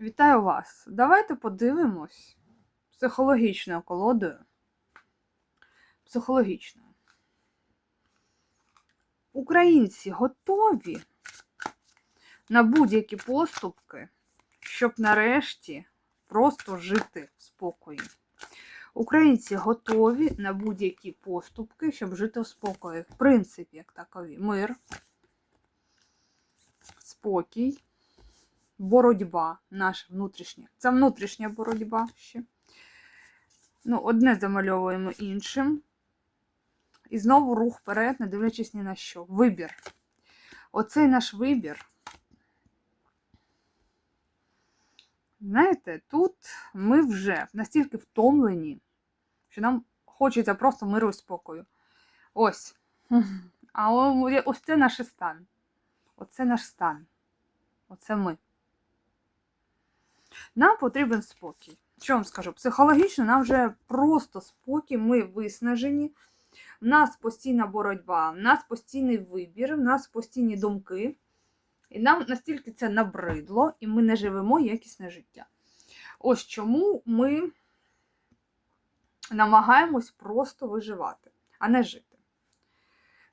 Вітаю вас! Давайте подивимось психологічною колодою. Психологічною. Українці готові на будь-які поступки, щоб нарешті просто жити в спокої. Українці готові на будь-які поступки, щоб жити в спокої. В принципі, як такові. Мир, спокій боротьба наша внутрішня. Це внутрішня боротьба ще. Ну, одне замальовуємо іншим. І знову рух вперед, не дивлячись ні на що. Вибір. Оцей наш вибір. Знаєте, тут ми вже настільки втомлені, що нам хочеться просто миру і спокою. Ось. А ось це наш стан. Оце наш стан. Оце ми. Нам потрібен спокій. Що вам скажу? Психологічно нам вже просто спокій, ми виснажені, в нас постійна боротьба, в нас постійний вибір, в нас постійні думки. І нам настільки це набридло, і ми не живемо якісне життя. Ось чому ми намагаємось просто виживати, а не жити.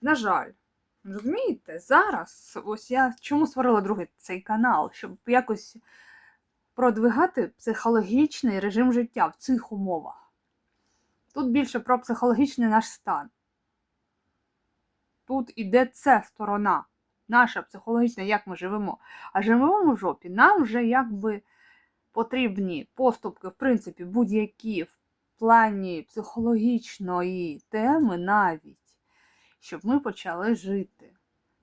На жаль, розумієте, зараз ось я чому створила другий цей канал, щоб якось продвигати психологічний режим життя в цих умовах. Тут більше про психологічний наш стан. Тут іде ця сторона, наша психологічна, як ми живемо. А живемо в жопі. Нам вже якби потрібні поступки, в принципі, будь-які в плані психологічної теми навіть, щоб ми почали жити.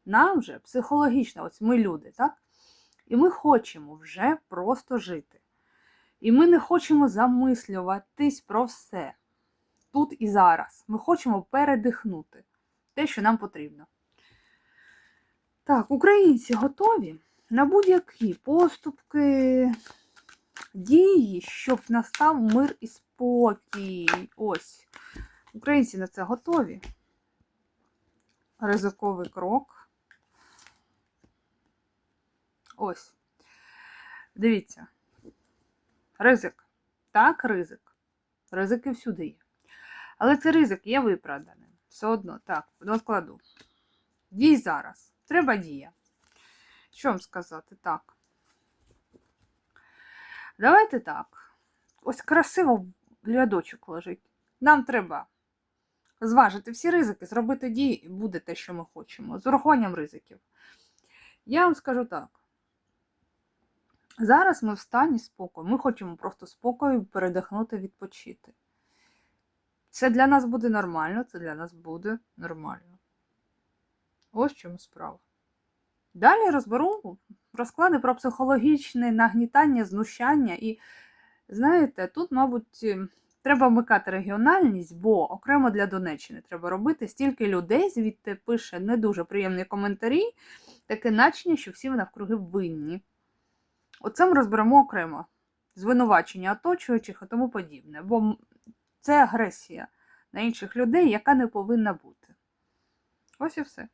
Нам же психологічно, ось ми люди, так? І ми хочемо вже просто жити. І ми не хочемо замислюватись про все тут і зараз. Ми хочемо передихнути те, що нам потрібно. Так, українці готові на будь-які поступки, дії, щоб настав мир і спокій. Ось. Українці на це готові. Ризиковий крок. Ось. Дивіться. Ризик. Так, ризик. Ризики всюди є. Але цей ризик є виправданим. Все одно, так, складу. Дій зараз. Треба дія. Що вам сказати? Так. Давайте так. Ось красиво рядочок лежить. Нам треба зважити всі ризики, зробити дії, і буде те, що ми хочемо. З урахуванням ризиків. Я вам скажу так. Зараз ми в стані спокою. Ми хочемо просто спокою передихнути, відпочити. Це для нас буде нормально, це для нас буде нормально. Ось чому справа. Далі розберу розклади про психологічне нагнітання, знущання. І, знаєте, тут, мабуть, треба вмикати регіональність, бо окремо для Донеччини треба робити стільки людей, звідти пише не дуже приємні коментарі, таке начення, що всі навкруги винні. Оце ми розберемо окремо звинувачення оточуючих і тому подібне. Бо це агресія на інших людей, яка не повинна бути. Ось і все.